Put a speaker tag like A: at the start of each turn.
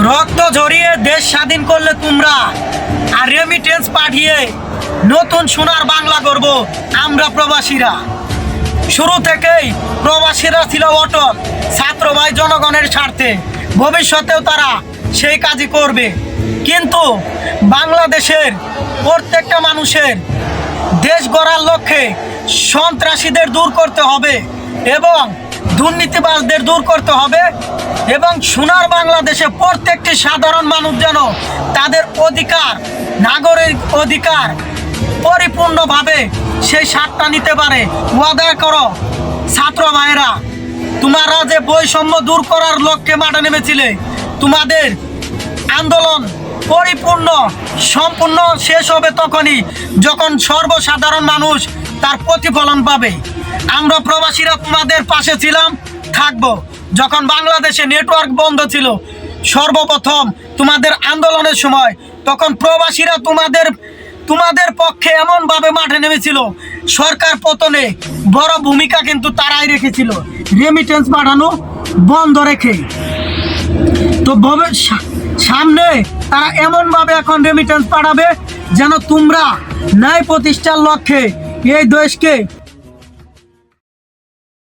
A: রক্ত ঝরিয়ে দেশ স্বাধীন করলে তোমরা। আর রেমিটেন্স পাঠিয়ে নতুন সোনার বাংলা করব আমরা প্রবাসীরা। শুরু থেকেই প্রবাসীরা ছিল অটল, ছাত্র ভাই জনগণের স্বার্থে। ভবিষ্যতেও তারা সেই কাজই করবে। কিন্তু বাংলাদেশের প্রত্যেকটা মানুষের দেশ গড়ার লক্ষ্যে সন্ত্রাসীদের দূর করতে হবে এবং দুর্নীতিবাজদের দূর করতে হবে এবং সোনার বাংলাদেশে প্রত্যেকটি সাধারণ মানুষ যেন তাদের অধিকার, নাগরিক অধিকার পরিপূর্ণভাবে সেই স্বাদটা নিতে পারে। ওয়াদা করো, ছাত্র ভাইরা তোমারা যে বৈষম্য দূর করার লক্ষ্যে মাঠে নেমেছিলে। তোমাদের আন্দোলন পরিপূর্ণ, সম্পূর্ণ শেষ হবে তখনই যখন সর্বসাধারণ মানুষ তার প্রতিফলন পাবে। আমরা প্রবাসীরা তোমাদের পাশে ছিলাম থাকব। যখন বাংলাদেশে নেটওয়ার্ক বন্ধ ছিল, সর্বপ্রথম তোমাদের আন্দোলনের সময়, তখন প্রবাসীরা তোমাদের তোমাদের পক্ষে এমনভাবে মাঠে নেমেছিল, সরকার পতনে বড় ভূমিকা কিন্তু তারাই রেখেছিল। রেমিটেন্স পাঠানো বন্ধ রেখে। তো সামনে তারা এমনভাবে এখন রেমিটেন্স পাঠাবে, যেন তোমরা ন্যায় প্রতিষ্ঠার লক্ষ্যে এই দেশকে